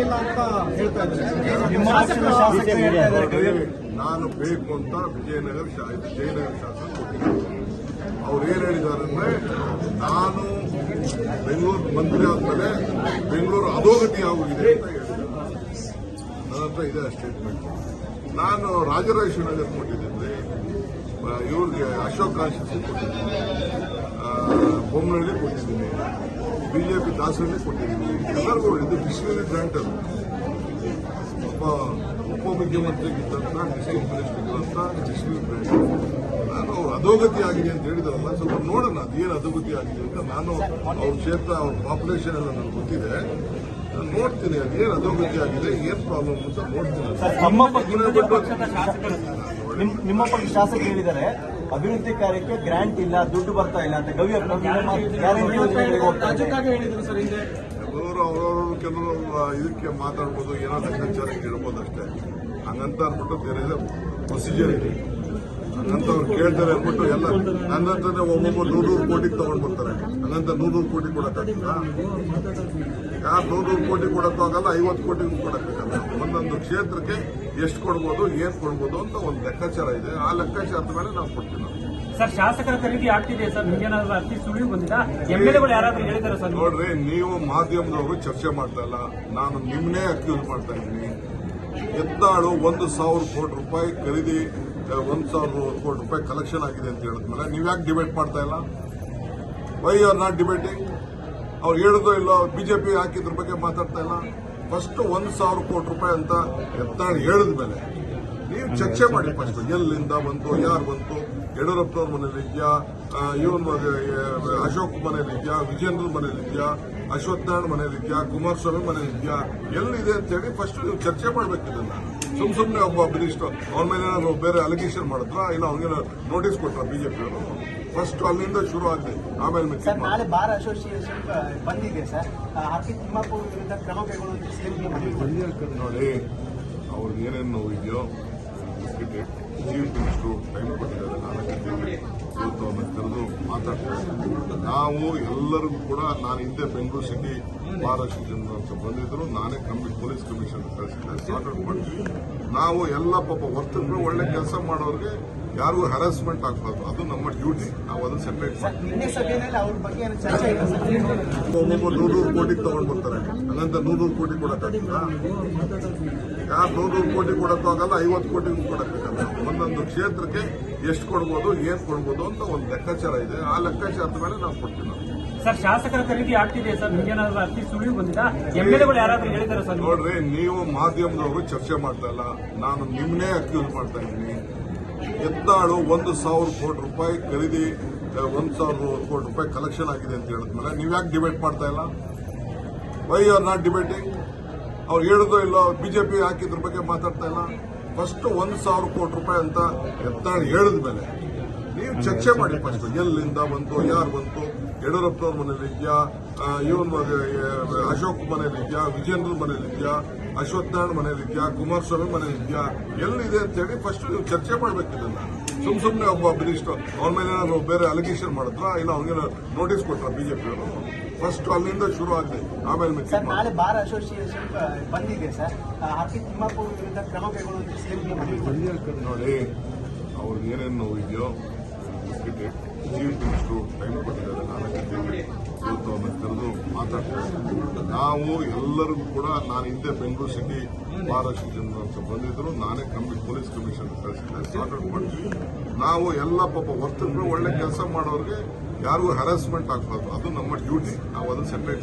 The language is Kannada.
ಇಲ್ಲ ಅಂತ ಹೇಳ್ತಾ ಇದ್ದಾರೆ ನಾನು ಬೇಕು ಅಂತ ವಿಜಯನಗರ ವಿಜಯನಗರ ಶಾಸಕ ಅವ್ರು ಏನ್ ಹೇಳಿದ್ದಾರೆ ಅಂದ್ರೆ ನಾನು ಬೆಂಗಳೂರು ಮಂತ್ರಿ ಆದ್ಮೇಲೆ ಬೆಂಗಳೂರು ಅಧೋಗತಿ ಆಗಿದೆ ಅಂತ ಹೇಳಿದ್ದಾರೆ. ನನ್ನ ಇದೆ ಸ್ಟೇಟ್ಮೆಂಟ್ ನಾನು ರಾಜರಾಜೇಶ್ವರ ಕೊಟ್ಟಿದ್ದೆ ಇವ್ರಿಗೆ ಅಶೋಕ್ ಕಾಶಿ ಕೊಟ್ಟಿದ್ದೀನಿ ಆ, ಬೊಮ್ಮನಹಳ್ಳಿ ಕೊಟ್ಟಿದ್ದೀನಿ. ಬಿಜೆಪಿ ದಾಸಹಳ್ಳಿ ಕೊಟ್ಟಿದ್ದೀನಿ. ಎಲ್ಲರಿಗೂ ಇದು ಡಿಸ್ಟಿನರಿ ಗ್ರಾಂಟ್ ಅದು. ಒಬ್ಬ ಉಪಮುಖ್ಯಮಂತ್ರಿಗಿದ್ದಂತ ಡಿಸ್ಟ್ರಿಕ್ಟ್ ಮಿನಿಸ್ಟರ್ ಅಂತ ಡಿಸ್ಟ್ರಿಕ್ಟ್ ಗ್ರಾಂಟ್ ನಾನು ಅವ್ರು ಅಧೋಗತಿ ಆಗಿದೆ ಅಂತ ಹೇಳಿದಾರಲ್ಲ ಸ್ವಲ್ಪ ನೋಡೋಣ ಅದೇನು ಅಧೋಗತಿ ಆಗಿದೆ ಅಂತ. ನಾನು ಅವ್ರ ಕ್ಷೇತ್ರ ಅವ್ರ ಪಾಪ್ಯುಲೇಷನ್ ಎಲ್ಲ ನನಗೆ ಗೊತ್ತಿದೆ. ನಾನು ನೋಡ್ತೀನಿ ಅದೇನು ಅಧೋಗತಿ ಆಗಿದೆ ಏನು ಪ್ರಾಬ್ಲಮ್ ಅಂತ ನೋಡ್ತೀನಿ. ಪಕ್ಷ- ನಿಮ್- ನಿಮ್ಮ ಪಕ್ಷದ ಶಾಸಕರು ಹೇಳಿದ್ದಾರೆ ಅಭಿವೃದ್ಧಿ ಕಾರ್ಯಕ್ಕೆ ಗ್ರಾಂಟ್ ಇಲ್ಲ ದುಡ್ಡು ಬರ್ತಾ ಇಲ್ಲ ಅಂತ ಗವಿ ಕೆಲವರು ಅವರವರು ಕೆಲವರು ಇದಕ್ಕೆ ಮಾತಾಡ್ಬೋದು ಏನೋ ಹೇಳ್ಬೋದು ಅಷ್ಟೇ ಹಂಗಂತ ಅಂದ್ಬಿಟ್ಟು ಬೇರೆ ಪ್ರೊಸೀಜರ್ ಇದೆ. ಅವ್ರು ಕೇಳ್ತಾರೆ ಅಂದ್ಬಿಟ್ಟು ಎಲ್ಲ ನನ್ನ ಹತ್ರನೇ ಒಬ್ಬೊಬ್ಬ ನೂರು ಕೋಟಿಗೆ ತಗೊಂಡ್ ಬರ್ತಾರೆ ನನ್ನಂತ ನೂರು ಕೋಟಿ ಕೊಡಕ್ಕಾಗ್ತದ? ಯಾರು ನೂರು ಕೋಟಿ ಕೊಡಕ್ಕಾಗಲ್ಲ ಐವತ್ತು ಕೋಟಿಗೂ ಕೊಡಕ್ಕಾಗಲ್ಲ. ಒಂದೊಂದು ಕ್ಷೇತ್ರಕ್ಕೆ ಎಷ್ಟು ಕೊಡ್ಬೋದು ಏನ್ ಕೊಡ್ಬೋದು ಅಂತ ಒಂದು ಲೆಕ್ಕಾಚಾರ ಇದೆ. ಆ ಲೆಕ್ಕಾಚಾರದ ಮೇಲೆ ನಾವು ಕೊಡ್ತೀವಿ ಸರ್ ಶಾಸಕರ ಖರೀದಿ ಆಗ್ತಿದೆ ಸರ್. ನಿಮ್ಗೇನಾದ್ರೂ ಅತಿ ಸುಳಿವು ಬಂದಿಲ್ಲ ಎಂಎಲ್ಎಗಳು ಎಲ್ ಎಗಳು ಯಾರಾದ್ರೂ ಹೇಳಿದಾರೆ ಸರ್? ನೋಡ್ರಿ ನೀವು ಮಾಧ್ಯಮದವರು ಚರ್ಚೆ ಮಾಡ್ತಾ ಇಲ್ಲ. ನಾನು ನಿಮ್ನೇ ಅಕ್ಯೂಸ್ ಮಾಡ್ತಾ ಇದ್ದೀನಿ. ಎತ್ತಾಳು ಒಂದು ಸಾವಿರ ಕೋಟಿ ರೂಪಾಯಿ ಖರೀದಿ ಒಂದು ಸಾವಿರ ಕೋಟಿ ರೂಪಾಯಿ ಕಲೆಕ್ಷನ್ ಆಗಿದೆ ಅಂತ ಹೇಳಿದ್ಮೇಲೆ, ನೀವು ಯಾಕೆ ಡಿಬೇಟ್ ಮಾಡ್ತಾ ಇಲ್ಲ? ವೈ ಆರ್ ನಾಟ್ ಡಿಬೇಟಿಂಗ್ ಅವ್ರು ಹೇಳೋದು ಇಲ್ಲೋ, ಬಿಜೆಪಿ ಹಾಕಿದ್ರ ಬಗ್ಗೆ ಮಾತಾಡ್ತಾ ಇಲ್ಲ. ಫಸ್ಟ್ ಒಂದು ಸಾವಿರ ಕೋಟಿ ರೂಪಾಯಿ ಅಂತ ಎತ್ತಾಳು ಹೇಳಿದ್ಮೇಲೆ ನೀವು ಚರ್ಚೆ ಮಾಡಿ ಫಸ್ಟ್ ಎಲ್ಲಿಂದ ಬಂತು ಯಾರು ಬಂತು ಯಡಿಯೂರಪ್ಪನವ್ರ ಮನೇಲಿ ಇದೆಯಾ ಇವನ್ ಅಶೋಕ್ ಮನೇಲಿ ಇದೆಯಾ ವಿಜೇಂದ್ರ ಮನೇಲಿ ಇದೆಯಾ ಅಶ್ವತ್ಥನಾರಾಯಣ ಮನೇಲಿ ಇದೆಯಾ ಕುಮಾರಸ್ವಾಮಿ ಮನೇಲಿ ಇದೆಯಾ ಎಲ್ಲಿದೆ ಅಂತ ಹೇಳಿ ಫಸ್ಟ್ ನೀವು ಚರ್ಚೆ ಮಾಡ್ಬೇಕು ಇದನ್ನ ಸುಮ್ ಸುಮ್ನೆ ಒಬ್ಬ ಮಿನಿಸ್ಟರ್ ಅವ್ರ ಮೇಲೆ ಏನಾದ್ರು ಬೇರೆ ಅಲಿಗೇಷನ್ ಮಾಡಿದ್ರ ಇಲ್ಲ ಅವ್ನಿಗೆ ನೋಟಿಸ್ ಕೊಟ್ರ ಬಿಜೆಪಿಯವರು ಫಸ್ಟ್ ಅಲ್ಲಿಂದ ಶುರು ಆಗಿದೆ ಆಮೇಲೆ ಸರ್ ನಾಳೆ ಬಾರ್ ಅಸೋಸಿಯೇಷನ್ ಬಂದಿದೆ ಸರ್ ಹರ್ಷಿ ತಿಮ್ಮಾಪುರ ವಿರುದ್ಧ ಕ್ರಮ ಕೈಗೊಳ್ಳುವಂತೆ. ನೋಡಿ ಅವ್ರಿಗೆ ಏನೇನು ನೋವು ಇದೆಯೋ ಚೀಫ್ ಮಿನಿಸ್ಟರ್ ಟೈಮ್ ಕೊಟ್ಟಿದ್ದಾರೆ. ನಾಲ್ಕು ಗಂಟೆಗೆ ಇವತ್ತು ಅವ್ರನ್ನ ಕರೆದು ಮಾತಾಡ್ತಾರೆ. ನಾವು ಎಲ್ಲರಿಗೂ ಕೂಡ ನಾನು ಹಿಂದೆ ಬೆಂಗಳೂರು ಸಿಟಿ ಮಹಾರಾಷ್ಟ್ರ ಬಂದಿದ್ರು. ನಾನೇ ಕಮ್ಮಿ ಪೊಲೀಸ್ ಕಮಿಷನ್ ಕಳಿಸಿದ್ದೆ. ಸಾರ್ಟ್ ಔಟ್ ಮಾಡ್ತೀವಿ ನಾವು ಎಲ್ಲ ಪಾಪ ವರ್ತಕರು ಒಳ್ಳೆ ಕೆಲಸ ಮಾಡೋರಿಗೆ ಯಾರಿಗೂ ಹರಾಸ್ಮೆಂಟ್ ಆಗ್ಬಾರ್ದು. ಅದು ನಮ್ಮ ಡ್ಯೂಟಿ ನಾವು ಅದನ್ನು ಸೆಪರೇಟ್ ಮಾಡ್ತೀವಿ. ಒಬ್ಬೊಬ್ಬ ನೂರು ಕೋಟಿಗೆ ತಗೊಂಡ್ ಬರ್ತಾರೆ. ಹಂಗಂತ ನೂರು ಕೋಟಿ ಕೊಡಕ್ಕಾಗ್ತದ? ಯಾರು ನೂರು ಕೋಟಿ ಕೊಡೋಕ್ಕಾಗಲ್ಲ ಐವತ್ತು ಕೋಟಿಗೂ ಕೊಡಕ್ಕಾಗಲ್ಲ ಒಂದೊಂದು ಕ್ಷೇತ್ರಕ್ಕೆ ಎಷ್ಟು ಕೊಡ್ಬೋದು ಏನ್ ಕೊಡ್ಬೋದು ಅಂತ ಒಂದು ಲೆಕ್ಕಾಚಾರ ಇದೆ. ಆ ಲೆಕ್ಕಾಚಾರದ ಮೇಲೆ ನಾವು ಕೊಡ್ತೀವಿ. ನಾವು ಸರ್ ಶಾಸಕರ ಖರೀದಿ ಆಗ್ತಿದೆ ಸರ್? ನಿಮ್ಗೇನಾದ್ರೂ ಅತಿ ಸುಳಿವು ಬಂದಿದ? ಎಂ ಎಲ್ ಎಗಳು ಯಾರಾದ್ರೂ ಹೇಳಿದಾರೆ ಸರ್? ನೋಡ್ರಿ ನೀವು ಮಾಧ್ಯಮದವರು ಚರ್ಚೆ ಮಾಡ್ತಾ ಇಲ್ಲ. ನಾನು ನಿಮ್ನೇ ಅಕ್ಯೂಸ್ ಮಾಡ್ತಾ ಇದ್ದೀನಿ. ಎತ್ತಾಳು ಒಂದು ಸಾವಿರ ಕೋಟಿ ರೂಪಾಯಿ ಖರೀದಿ ಒಂದು ಸಾವಿರ ಕೋಟಿ ರೂಪಾಯಿ ಕಲೆಕ್ಷನ್ ಆಗಿದೆ ಅಂತ ಹೇಳಿದ್ಮೇಲೆ ನೀವು ಯಾಕೆ ಡಿಬೇಟ್ ಮಾಡ್ತಾ ಇಲ್ಲ? ವೈ ಆರ್ ನಾಟ್ ಡಿಬೇಟಿಂಗ್ ಅವ್ರು ಹೇಳೋದು ಇಲ್ಲ, ಬಿಜೆಪಿ ಹಾಕಿದ್ರ ಬಗ್ಗೆ ಮಾತಾಡ್ತಾ ಇಲ್ಲ? ಫಸ್ಟ್ ಒಂದು ಸಾವಿರ ಕೋಟಿ ರೂಪಾಯಿ ಅಂತ ಎತ್ತಾಳು ಹೇಳಿದ್ಮೇಲೆ ನೀವು ಚರ್ಚೆ ಮಾಡಿ ಫಸ್ಟ್ ಎಲ್ಲಿಂದ ಬಂತು, ಯಾರು ಬಂತು? ಯಡಿಯೂರಪ್ಪನವ್ರ ಮನೇಲಿ ಇದೆಯಾ? ಇವನ್ ಅಶೋಕ್ ಮನೇಲಿ ಇದೆಯಾ? ವಿಜೇಂದ್ರ ಮನೇಲಿ ಇದೆಯಾ? ಅಶ್ವತ್ಥನಾರಾಯಣ ಮನೇಲಿ ಕುಮಾರಸ್ವಾಮಿ ಮನೇಲಿ ಎಲ್ಲಿದೆ ಅಂತ ಹೇಳಿ ಫಸ್ಟ್ ನೀವು ಚರ್ಚೆ ಇದನ್ನ ಸುಮ್ ಸುಮ್ಮನೆ ಒಬ್ಬ ಮಿನಿಸ್ಟರ್ ಅವ್ರ ಮೇಲೆ ಏನಾದ್ರು ಬೇರೆ ಅಲಿಗೇಷನ್ ಮಾಡಿದ್ರ? ಇಲ್ಲ ಅವ್ನಿಗೆ ನೋಟಿಸ್ ಕೊಟ್ರ ಬಿಜೆಪಿಯವರು? ಫಸ್ಟ್ ಅಲ್ಲಿಂದ ಶುರು ಆಗಿದೆ. ಆಮೇಲೆ ಸರ್ ನಾಳೆ ಬಾರ್ ಅಸೋಸಿಯೇಷನ್ ಬಂದಿದೆ ಸರ್. ಹಾಕಿ ತಿಮ್ಮಾಪುರ ವಿರುದ್ಧ ಕ್ರಮ ಮನವಿ ಮಾಡಿದ್ದಾರೆ. ನೋಡಿ ಅವ್ರಿಗೆ ಏನೇನು ನೋವು ಇದೆಯೋ ಚೀಫ್ ಮಿನಿಸ್ಟರ್ ಟೈಮ್ ಕೊಟ್ಟಿದ್ದಾರೆ. ನಾಲ್ಕು ಗಂಟೆಗೆ ಮಾತಾಡ್ತಾರೆ ನಾವು ಎಲ್ಲರಿಗೂ ಕೂಡ ನಾನು ಹಿಂದೆ ಬೆಂಗಳೂರು ಸಿಟಿ ಮಹಾರಾಷ್ಟ್ರ ಜನರ ಬಂದಿದ್ರು. ನಾನೇ ಕಮ್ಮಿ ಪೊಲೀಸ್ ಕಮಿಷನ್ ಕಳಿಸಿದ್ದೆ. ಸಾರ್ಟ್ ಔಟ್ ಮಾಡ್ತೀವಿ ನಾವು ಎಲ್ಲ ಪಾಪ ವರ್ತಕರು ಒಳ್ಳೆ ಕೆಲಸ ಮಾಡೋರಿಗೆ ಯಾರಿಗೂ ಹರಾಸ್ಮೆಂಟ್ ಆಗ್ಬಾರ್ದು. ಅದು ನಮ್ಮ ಡ್ಯೂಟಿ ನಾವು ಅದನ್ನು ಸೆಪರೇಟ್